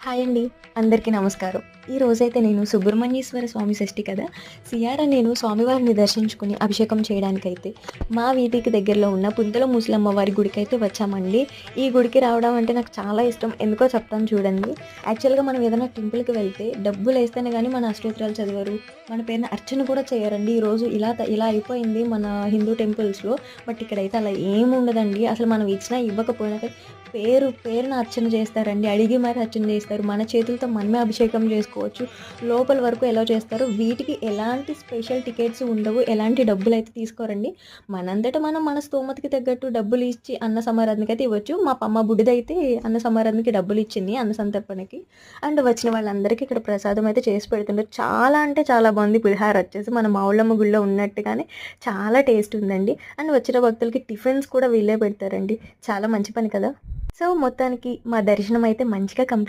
Hi అండి అందరికీ నమస్కారం. ఈ రోజైతే నేను సుబ్రహ్మణ్యేశ్వర స్వామి షష్ఠి కదా? సియారా నేను స్వామివారిని దర్శించుకుని అభిషేకం చేయడానికైతే మా వీధికి దగ్గరలో ఉన్న పుంతల ముసలమ్మ వారి గుడికి అయితే వచ్చామండి. ఈ గుడికి రావడం అంటే నాకు చాలా ఇష్టం. ఎందుకో చెప్తాను చూడండి. యాక్చువల్గా మనం ఏదైనా టెంపుల్కి వెళ్తే డబ్బులు వేస్తేనే కానీ మన అష్టోత్తరాలు చదివారు. మన పేరున అర్చన కూడా చేయరండి. ఈరోజు ఇలా ఇలా అయిపోయింది మన హిందూ టెంపుల్స్లో. బట్ ఇక్కడైతే అలా ఏముండదండి. అసలు మనం ఇచ్చినా ఇవ్వకపోయినా పేరు పేరున అర్చన చేస్తారండి. అడిగి మరి అర్చన చేస్తారు. మన చేతులతో మనమే అభిషేకం చేసుకోవచ్చు. లోపల వరకు ఎలా చేస్తారు? వీటికి ఎలాంటి స్పెషల్ టికెట్స్ ఉండవు. ఎలాంటి డబ్బులు అయితే తీసుకోరండి. మనంతటా మనం మన స్తోమతకి తగ్గట్టు డబ్బులు ఇచ్చి అన్న సమారాధనకి అయితే ఇవ్వచ్చు. మా పమ్మ బుడిదైతే అన్న సమారాధనకి డబ్బులు ఇచ్చింది అన్న సంతర్పణకి. అండ్ వచ్చిన వాళ్ళందరికీ ఇక్కడ ప్రసాదం అయితే చేసి పెడుతుంటారు చాలా అంటే చాలా బాగుంది. పులిహార వచ్చేసి మన మావులమ్మ గుళ్ళో ఉన్నట్టుగానే చాలా టేస్ట్ ఉందండి. అండ్ వచ్చిన భక్తులకి టిఫిన్స్ కూడా వీళ్ళే పెడతారండి. చాలా మంచి పని కదా? సో మొత్తానికి మా దర్శనం అయితే మంచిగా కంప్లీట్